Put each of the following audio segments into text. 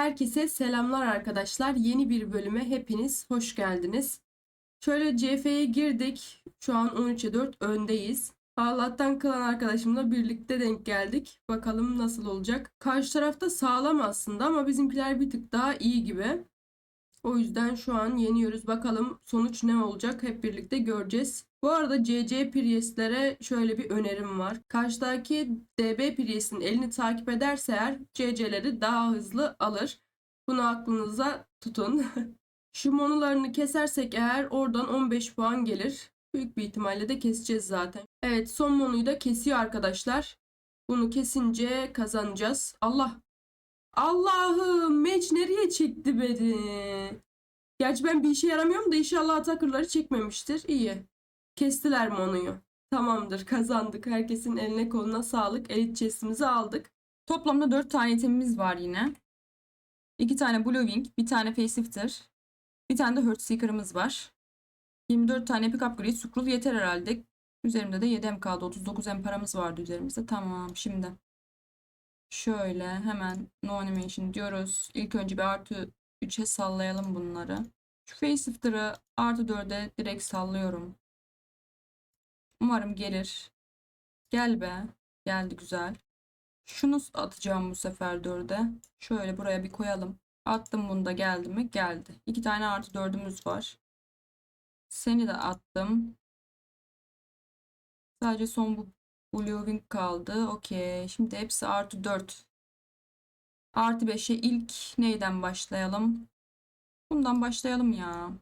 Herkese selamlar arkadaşlar. Yeni bir bölüme hepiniz hoş geldiniz. Şöyle CF'ye girdik. Şu an 13'e 4 öndeyiz. Allah'tan kalan arkadaşımla birlikte denk geldik. Bakalım nasıl olacak. Karşı tarafta sağlam aslında ama bizimkiler bir tık daha iyi gibi. O yüzden şu an yeniyoruz. Bakalım sonuç ne olacak hep birlikte göreceğiz. Bu arada CC Priest'lere şöyle bir önerim var. Karşıdaki DB Priest'in elini takip ederse eğer CC'leri daha hızlı alır. Bunu aklınıza tutun. Şu monolarını kesersek eğer oradan 15 puan gelir. Büyük bir ihtimalle de keseceğiz zaten. Evet son monoyu da kesiyor arkadaşlar. Bunu kesince kazanacağız. Allah Allah'ım meç nereye çekti beni? Gerçi ben bir işe yaramıyorum da inşallah atakırları çekmemiştir. İyi. Kestiler Mono'yu. Tamamdır kazandık. Herkesin eline koluna sağlık. Elit chest'imizi aldık. Toplamda 4 tane itemimiz var yine. 2 tane Blue Wing, bir tane Facelifter, bir tane de Hurt Seeker'ımız var. 24 tane Epic Upgrade Scroll yeter herhalde. Üzerimde de 7 M kaldı. 39 M paramız vardı üzerimizde. Tamam şimdi. Şöyle hemen no animation diyoruz. İlk önce bir artı 3'e sallayalım bunları. Şu Facelifter'ı artı 4'e direkt sallıyorum. Umarım gelir. Gel be. Geldi güzel. Şunu atacağım bu sefer 4'e. Şöyle buraya bir koyalım. Attım bunu da geldi mi? Geldi. İki tane artı 4'ümüz var. Seni de attım. Sadece son bu Blue kaldı. Okey. Şimdi hepsi artı 4. Artı 5'e ilk neyden başlayalım? Bundan başlayalım ya.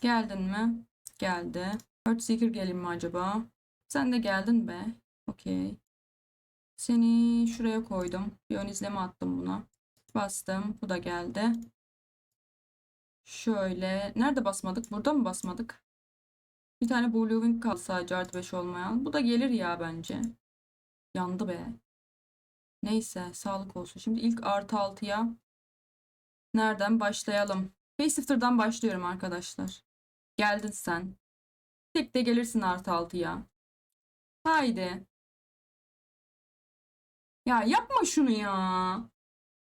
Geldin mi? Geldi. Earthseeker gelin mi acaba? Sen de geldin be. Okey. Seni şuraya koydum. Bir ön izleme attım buna. Bastım. Bu da geldi. Şöyle. Nerede basmadık? Burada mı basmadık? Bir tane Blue Wing kaldı sadece artı 5 olmayan. Bu da gelir ya bence. Yandı be. Neyse. Sağlık olsun. Şimdi ilk artı 6'ya nereden başlayalım? Facelifter'dan başlıyorum arkadaşlar. Geldin sen. Tek de gelirsin artı 6'ya. Haydi. Ya yapma şunu ya.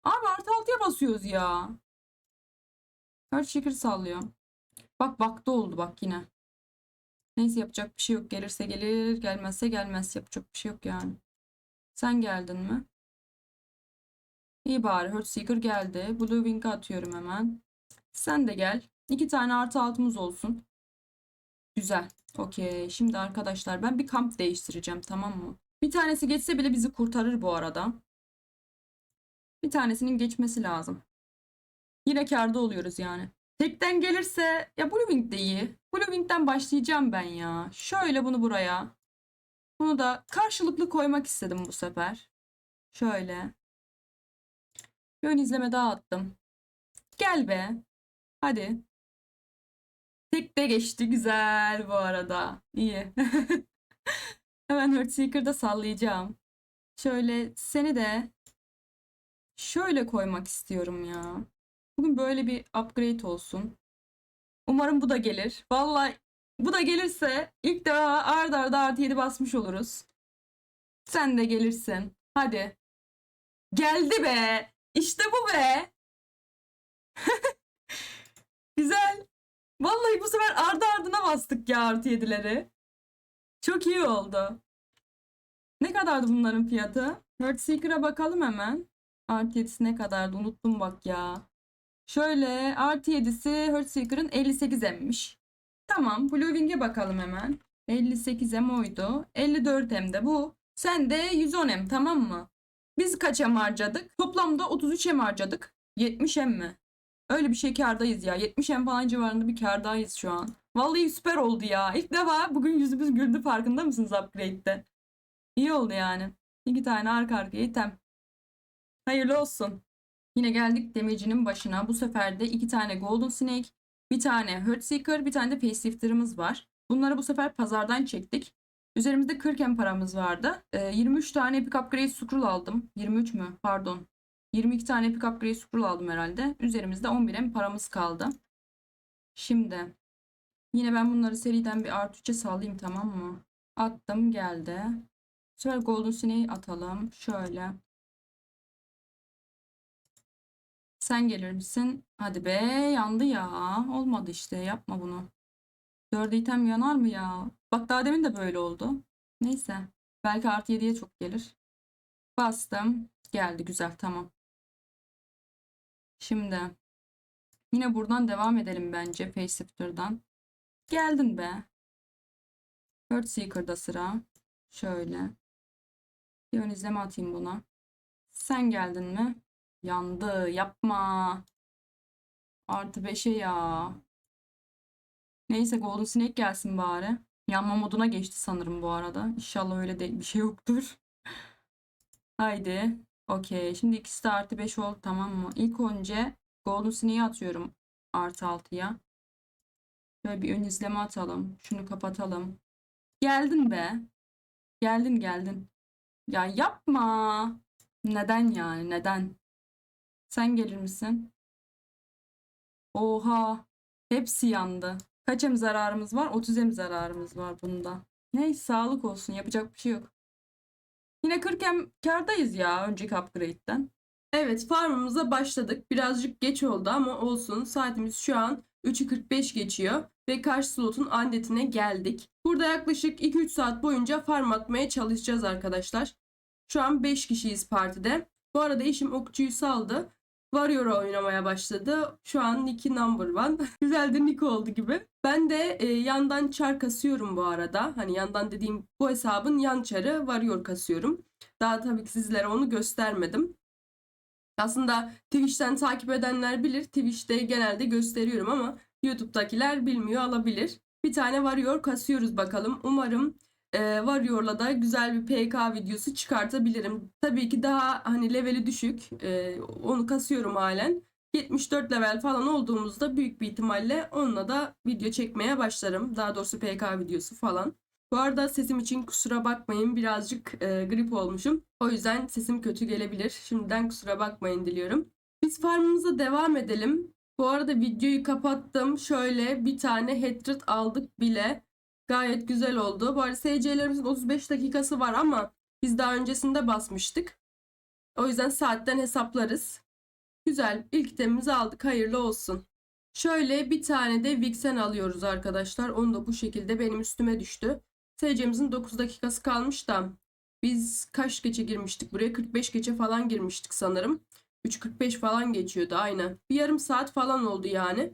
Abi artı 6'ya basıyoruz ya. Kaç şeker sallıyor. Bak baktı oldu bak yine. Neyse yapacak bir şey yok. Gelirse gelir, gelmezse gelmez. Yapacak bir şey yok yani. Sen geldin mi? İyi bari. Hurtseeker geldi. Blue Wing'e atıyorum hemen. Sen de gel. İki tane artı altımız olsun. Güzel. Okey. Şimdi arkadaşlar ben bir kamp değiştireceğim tamam mı? Bir tanesi geçse bile bizi kurtarır bu arada. Bir tanesinin geçmesi lazım. Yine karda oluyoruz yani. Tekten gelirse ya Blue Wing de iyi. Blue Wing'den başlayacağım ben ya. Şöyle bunu buraya. Bunu da karşılıklı koymak istedim bu sefer. Şöyle. Bir ön izleme daha attım. Gel be. Hadi. Tek de geçti güzel bu arada. İyi. Hemen Earthseeker'da sallayacağım. Şöyle seni de şöyle koymak istiyorum ya. Bugün böyle bir upgrade olsun. Umarım bu da gelir. Vallahi bu da gelirse ilk defa ard arda artı 7 basmış oluruz. Sen de gelirsin. Hadi. Geldi be. İşte bu be. Güzel. Vallahi bu sefer ardı ardına bastık ya artı yedileri. Çok iyi oldu. Ne kadardı bunların fiyatı? Earthseeker'a bakalım hemen. Artı yedisi ne kadardı? Unuttum bak ya. Şöyle artı yedisi Earthseeker'ın 58 emmiş. Tamam Blue Wing'e bakalım hemen. 58 em oydu. 54 em de bu. Sen de 110 em tamam mı? Biz kaç em harcadık? Toplamda 33 em harcadık. 70 em mi? Öyle bir şey kardayız ya. 70 em falan civarında bir kardayız şu an. Vallahi süper oldu ya. İlk defa bugün yüzümüz güldü farkında mısınız upgrade'de? İyi oldu yani. İki tane arka arkaya item. Hayırlı olsun. Yine geldik demircinin başına. Bu sefer de iki tane Golden Snake, bir tane Hurtseeker, bir tane de Facelifter'ımız var. Bunları bu sefer pazardan çektik. Üzerimizde 40 em paramız vardı. Ee, 23 tane Epic Upgrade Scroll aldım. 23 mü? Pardon. 22 tane Epic Upgrade Scroll aldım herhalde. Üzerimizde 11 em paramız kaldı. Şimdi yine ben bunları seriden bir artı 3'e sallayayım tamam mı? Attım geldi. Bu sefer Golden Snake'i atalım. Şöyle. Sen gelir misin? Hadi be yandı ya. Olmadı işte yapma bunu. Dörde item yanar mı ya? Bak daha demin de böyle oldu. Neyse. Belki artı 7'ye çok gelir. Bastım. Geldi güzel tamam. Şimdi yine buradan devam edelim bence Faceshifter'dan. Geldin be. Earthseeker'da sıra. Şöyle. Bir ön izleme atayım buna. Sen geldin mi? Yandı. Yapma. Artı 5'e ya. Neyse Golden Snake gelsin bari. Yanma moduna geçti sanırım bu arada. İnşallah öyle de bir şey yoktur. Haydi. Okey. Şimdi ikisi de artı 5 oldu tamam mı? İlk önce Golden Snake'i atıyorum. Artı 6'ya. Böyle bir ön izleme atalım. Şunu kapatalım. Geldin be. Geldin geldin. Ya yapma. Neden yani? Neden? Sen gelir misin? Oha. Hepsi yandı. Kaç em zararımız var? 30 em zararımız var bunda. Neyse sağlık olsun. Yapacak bir şey yok. Yine 40 em kârdayız ya önceki upgrade'den. Evet farmımıza başladık. Birazcık geç oldu ama olsun. Saatimiz şu an 3.45 geçiyor ve karşı slotun andetine geldik. Burada yaklaşık 2-3 saat boyunca farm atmaya çalışacağız arkadaşlar. Şu an 5 kişiyiz partide. Bu arada eşim okçuyu saldı. Warrior'a oynamaya başladı. Şu an Nick'i number one. Güzel de Nick oldu gibi. Ben de e, yandan çar kasıyorum bu arada. Hani yandan dediğim bu hesabın yan çarı Warrior kasıyorum. Daha tabii ki sizlere onu göstermedim. Aslında Twitch'ten takip edenler bilir. Twitch'te genelde gösteriyorum ama YouTube'dakiler bilmiyor olabilir. Bir tane Warrior kasıyoruz bakalım. Umarım e, Warrior'la da güzel bir PK videosu çıkartabilirim. Tabii ki daha hani leveli düşük. E, onu kasıyorum halen. 74 level falan olduğumuzda büyük bir ihtimalle onunla da video çekmeye başlarım. Daha doğrusu PK videosu falan. Bu arada sesim için kusura bakmayın. Birazcık e, grip olmuşum. O yüzden sesim kötü gelebilir. Şimdiden kusura bakmayın diliyorum. Biz farmımıza devam edelim. Bu arada videoyu kapattım. Şöyle bir tane headset aldık bile. Gayet güzel oldu. Bu arada SC'lerimizin 35 dakikası var ama biz daha öncesinde basmıştık. O yüzden saatten hesaplarız. Güzel. İlk temimizi aldık. Hayırlı olsun. Şöyle bir tane de Vixen alıyoruz arkadaşlar. Onu da bu şekilde benim üstüme düştü. SC'mizin 9 dakikası kalmış da biz kaç geçe girmiştik buraya? 45 geçe falan girmiştik sanırım. 3.45 falan geçiyordu aynen. Bir yarım saat falan oldu yani.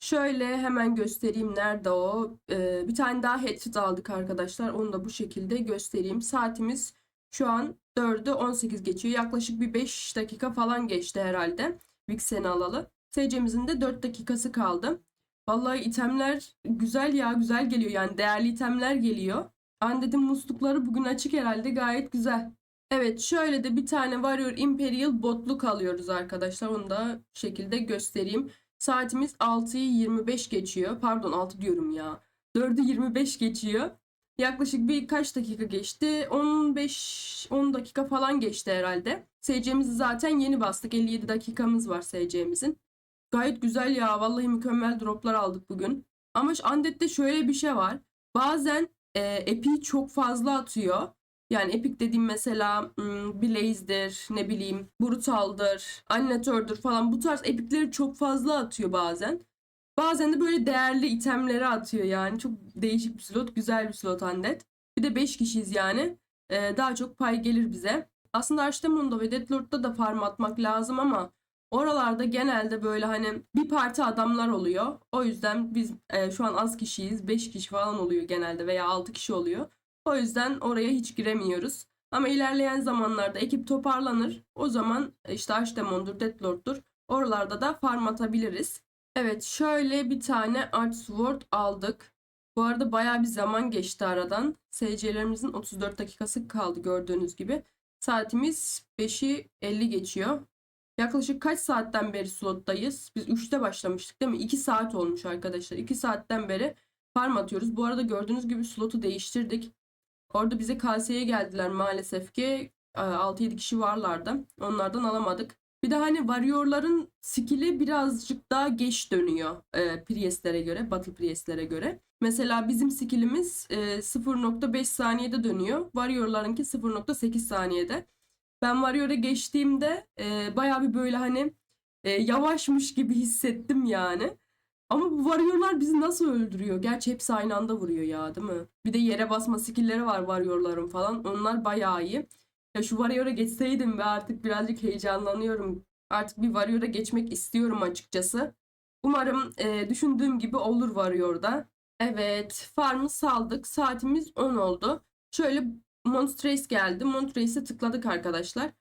Şöyle hemen göstereyim nerede o. Ee, bir tane daha headset aldık arkadaşlar. Onu da bu şekilde göstereyim. Saatimiz şu an 4'ü 18 geçiyor. Yaklaşık bir 5 dakika falan geçti herhalde. Vixen'i alalı. SC'mizin de 4 dakikası kaldı. Vallahi itemler güzel ya güzel geliyor yani değerli itemler geliyor. Anded'in muslukları bugün açık herhalde gayet güzel. Evet şöyle de bir tane Warrior Imperial botluk alıyoruz arkadaşlar. Onu da şekilde göstereyim. Saatimiz 6'yı 25 geçiyor. Pardon 6 diyorum ya. 4'ü 25 geçiyor. Yaklaşık bir kaç dakika geçti? 15 10 dakika falan geçti herhalde. SC'mizi zaten yeni bastık. 57 dakikamız var SC'mizin. Gayet güzel ya. Vallahi mükemmel droplar aldık bugün. Ama Undead'de şöyle bir şey var. Bazen e, Epic çok fazla atıyor. Yani Epic dediğim mesela Blaze'dir, ne bileyim Brutal'dır, Annihilator'dur falan. Bu tarz epikleri çok fazla atıyor bazen. Bazen de böyle değerli itemleri atıyor yani. Çok değişik bir slot, güzel bir slot Undead. Bir de 5 kişiyiz yani. E, daha çok pay gelir bize. Aslında Archdemon'da ve Deathlord'da da farm atmak lazım ama Oralarda genelde böyle hani bir parti adamlar oluyor. O yüzden biz e, şu an az kişiyiz. 5 kişi falan oluyor genelde veya 6 kişi oluyor. O yüzden oraya hiç giremiyoruz. Ama ilerleyen zamanlarda ekip toparlanır. O zaman işte Archdemon'dur, Deathlord'dur. Oralarda da farm atabiliriz. Evet şöyle bir tane Arch Sword aldık. Bu arada baya bir zaman geçti aradan. SC'lerimizin 34 dakikası kaldı gördüğünüz gibi. Saatimiz 5'i 50 geçiyor. Yaklaşık kaç saatten beri slottayız? Biz 3'te başlamıştık değil mi? 2 saat olmuş arkadaşlar. 2 saatten beri farm atıyoruz. Bu arada gördüğünüz gibi slotu değiştirdik. Orada bize kaseye geldiler maalesef ki. 6-7 kişi varlardı. Onlardan alamadık. Bir de hani Warrior'ların skill'i birazcık daha geç dönüyor e, Priest'lere göre, Battle Priest'lere göre. Mesela bizim skill'imiz e, 0.5 saniyede dönüyor. Warrior'larınki 0.8 saniyede. Ben Warrior'a geçtiğimde e, baya bir böyle hani e, yavaşmış gibi hissettim yani. Ama bu varyorlar bizi nasıl öldürüyor? Gerçi hepsi aynı anda vuruyor ya değil mi? Bir de yere basma skill'leri var varyorların falan. Onlar bayağı iyi. Ya şu varıyora geçseydim ve artık birazcık heyecanlanıyorum. Artık bir varıyora geçmek istiyorum açıkçası. Umarım e, düşündüğüm gibi olur varıyorda. Evet, farmı saldık. Saatimiz 10 oldu. Şöyle Montrace geldi. Montrace'e tıkladık arkadaşlar.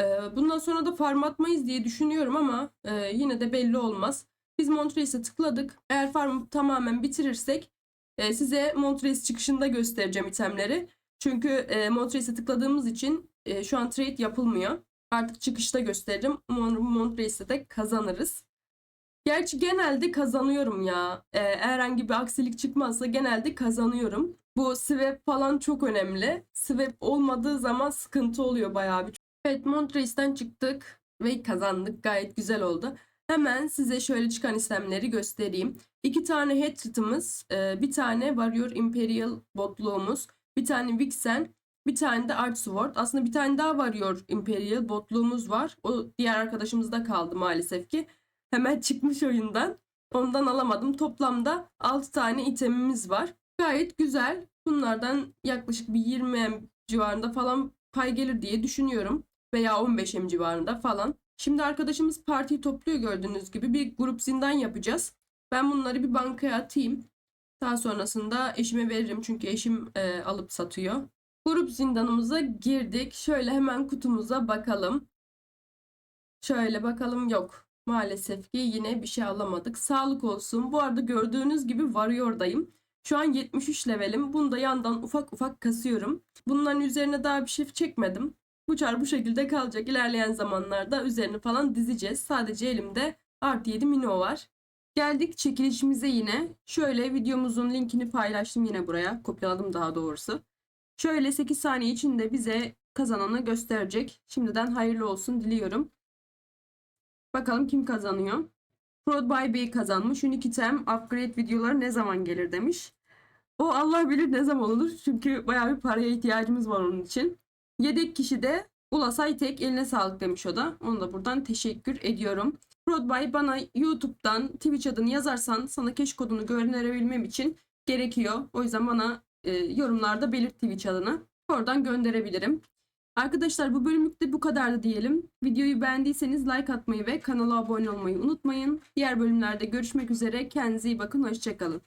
Ee, bundan sonra da farm atmayız diye düşünüyorum ama e, yine de belli olmaz. Biz Montrace'e tıkladık. Eğer farmı tamamen bitirirsek e, size Montrace çıkışında göstereceğim itemleri. Çünkü e, Montrace'e tıkladığımız için e, şu an trade yapılmıyor. Artık çıkışta gösteririm. Umarım Montrace'e de kazanırız. Gerçi genelde kazanıyorum ya. Ee, herhangi bir aksilik çıkmazsa genelde kazanıyorum. Bu swap falan çok önemli. Swap olmadığı zaman sıkıntı oluyor bayağı bir. Evet Montrace'den çıktık ve kazandık. Gayet güzel oldu. Hemen size şöyle çıkan istemleri göstereyim. İki tane Hatred'ımız, e, bir tane Warrior Imperial botluğumuz, bir tane Vixen, bir tane de Art Sword. Aslında bir tane daha Warrior Imperial botluğumuz var. O diğer arkadaşımızda kaldı maalesef ki. Hemen çıkmış oyundan. Ondan alamadım. Toplamda 6 tane itemimiz var. Gayet güzel. Bunlardan yaklaşık bir 20 M civarında falan pay gelir diye düşünüyorum. Veya 15 M civarında falan. Şimdi arkadaşımız partiyi topluyor gördüğünüz gibi. Bir grup zindan yapacağız. Ben bunları bir bankaya atayım. Daha sonrasında eşime veririm çünkü eşim e, alıp satıyor. Grup zindanımıza girdik. Şöyle hemen kutumuza bakalım. Şöyle bakalım yok. Maalesef ki yine bir şey alamadık. Sağlık olsun. Bu arada gördüğünüz gibi Warrior'dayım. Şu an 73 levelim. Bunu da yandan ufak ufak kasıyorum. Bunların üzerine daha bir şey çekmedim. Bu çar bu şekilde kalacak. İlerleyen zamanlarda üzerini falan dizeceğiz. Sadece elimde artı 7 mino var. Geldik çekilişimize yine. Şöyle videomuzun linkini paylaştım yine buraya. Kopyaladım daha doğrusu. Şöyle 8 saniye içinde bize kazananı gösterecek. Şimdiden hayırlı olsun diliyorum. Bakalım kim kazanıyor. Prod by Bey kazanmış. Unique item upgrade videoları ne zaman gelir demiş. O Allah bilir ne zaman olur. Çünkü bayağı bir paraya ihtiyacımız var onun için. Yedek kişi de Ulasay Tek eline sağlık demiş o da. Onu da buradan teşekkür ediyorum. Prodbay bana YouTube'dan Twitch adını yazarsan sana keş kodunu gönderebilmem için gerekiyor. O yüzden bana e, yorumlarda belirt Twitch adını. Oradan gönderebilirim. Arkadaşlar bu bölümlükte bu kadardı diyelim. Videoyu beğendiyseniz like atmayı ve kanala abone olmayı unutmayın. Diğer bölümlerde görüşmek üzere. Kendinize iyi bakın. Hoşçakalın.